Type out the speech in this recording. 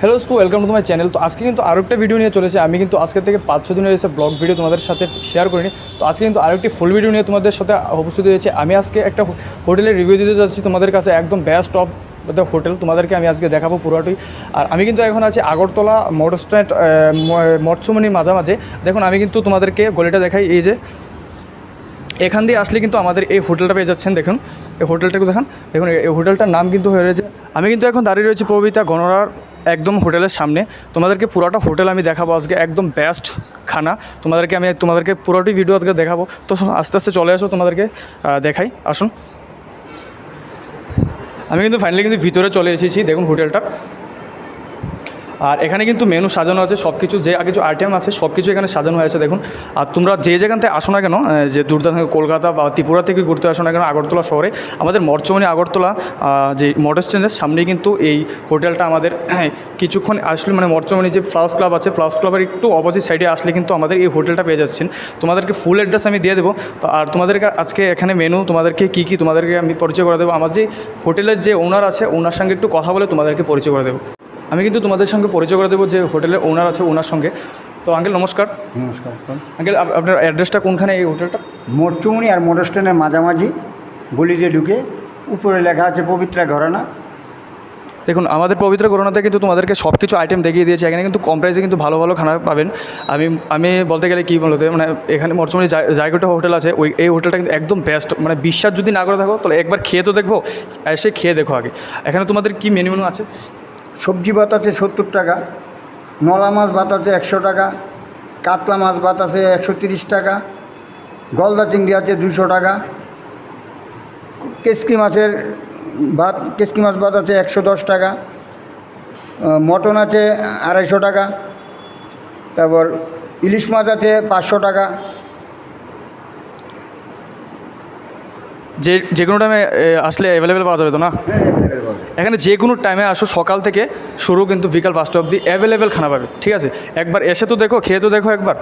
Hello স্কু welcome to my channel তো আজকে কিন্তু আরও একটা ভিডিও নিয়ে চলেছে। আমি কিন্তু আজকে থেকে পাঁচ, ছ দিন হয়েছে ব্লগ ভিডিও তোমাদের সাথে শেয়ার করিনি। তো আজকে কিন্তু আরেকটি ফুল ভিডিও নিয়ে তোমাদের সাথে উপস্থিত হয়েছে। আমি আজকে একটা হোটেলের রিভিউ দিতে যাচ্ছি তোমাদের কাছে। একদম বেস্ট অফ দ্য হোটেল তোমাদেরকে আমি আজকে দেখাবো পুরোটাই। আর আমি কিন্তু এখন আছি আগরতলা মোটর স্ট্যান্ড মৎস্যমণির মাঝামাঝি। দেখুন, আমি কিন্তু তোমাদেরকে গলিটা দেখাই। এই যে এখান দিয়ে আসলে কিন্তু আমাদের এই হোটেলটা পেয়ে যাচ্ছেন, দেখুন। এই হোটেলটা একটু দেখান। দেখুন, এই হোটেলটার নাম কিন্তু হয়ে রয়েছে আমি কিন্তু এখন দাঁড়িয়ে রয়েছি প্রবিতা গণরার একদম হোটেলের সামনে। তোমাদেরকে পুরোটা হোটেল আমি দেখাবো আজকে, একদম বেস্ট খানা। তোমাদেরকে আমি তোমাদেরকে পুরোটি ভিডিও আজকে দেখাবো। তো আস্তে আস্তে চলে আসো তোমাদেরকে দেখাই, আসুন। আমি কিন্তু ফাইনালি কিন্তু ভিতরে চলে এসেছি, দেখুন হোটেলটা। আর এখানে কিন্তু মেনু সাজানো আছে সব কিছু যে কিছু আইটেম আছে সব কিছু এখানে সাজানো হয়েছে দেখুন। আর তোমরা যে যেখান থেকে আসো না কেন যে দূরদূরান্ত থেকে কলকাতা বা ত্রিপুরা থেকে ঘুরতে আসো না কেন আগরতলা শহরে আমাদের মর্চমণি আগরতলা যে মোটর স্ট্যান্ডের সামনেই কিন্তু এই হোটেলটা আমাদের হ্যাঁ, কিছুক্ষণ আসলে মানে মর্চমণি যে ফ্লাওয়ার্স ক্লাব আছে ফ্লাওয়ার্স ক্লাবের একটু অপোজিট সাইডে আসলে কিন্তু আমাদের এই হোটেলটা পেয়ে যাচ্ছেন। তোমাদেরকে ফুল অ্যাড্রেস আমি দিয়ে দেবো। তো আর তোমাদেরকে আজকে এখানে মেনু তোমাদেরকে কী কী তোমাদেরকে আমি পরিচয় করে দেবো? আমার যে হোটেলের যে ওনার আছে ওনার সঙ্গে একটু কথা বলে তোমাদেরকে পরিচয় করে দেবো। আমি কিন্তু তোমাদের সঙ্গে পরিচয় করে দেবো যে হোটেলের ওনার আছে ওনার সঙ্গে। তো আঙ্কেল নমস্কার। নমস্কার আঙ্কেল আপনার অ্যাড্রেসটা কোনখানে এই হোটেলটা মোটচুমনি আর মোটর স্ট্যান্ডের মাঝামাঝি গলিতে ঢুকে উপরে লেখা আছে পবিত্রা ঘরানা। দেখুন আমাদের পবিত্র করোনাতে কিন্তু তোমাদেরকে সব কিছু আইটেম দেখিয়ে দিয়েছে। এখানে কিন্তু কম প্রাইসে কিন্তু ভালো ভালো খানা পাবেন। আমি আমি বলতে গেলে কী বলতে মানে এখানে মরচুমনি জায়গাটা হোটেল আছে। ওই এই হোটেলটা কিন্তু একদম বেস্ট মানে বিশ্বাস যদি না করে থাকো তাহলে একবার খেয়ে তো দেখব এসে খেয়ে দেখো আগে। এখানে তোমাদের কী মেনু মেনু আছে? সবজি আছে সত্তর টাকা, নলা মাছ আছে একশো টাকা, কাতলা মাছ আছে একশো তিরিশ টাকা, গলদা চিংড়ি আছে দুশো টাকা, কেসকি মাছের ভাত, কেসকি মাছ ভাত আছে একশো দশ টাকা মটন আছে আড়াইশো টাকা, তারপর ইলিশ মাছ আছে পাঁচশো টাকা যে যে কোনো টাইমে আসলে অ্যাভেলেবেল পাওয়া যাবে তো না? এখানে যে কোনো টাইমে আসো, সকাল থেকে শুরু কিন্তু বিকাল পাঁচটা অবধি অ্যাভেলেবেল খানা পাবে, ঠিক আছে? একবার এসে তো দেখো, খেয়ে তো দেখো একবার।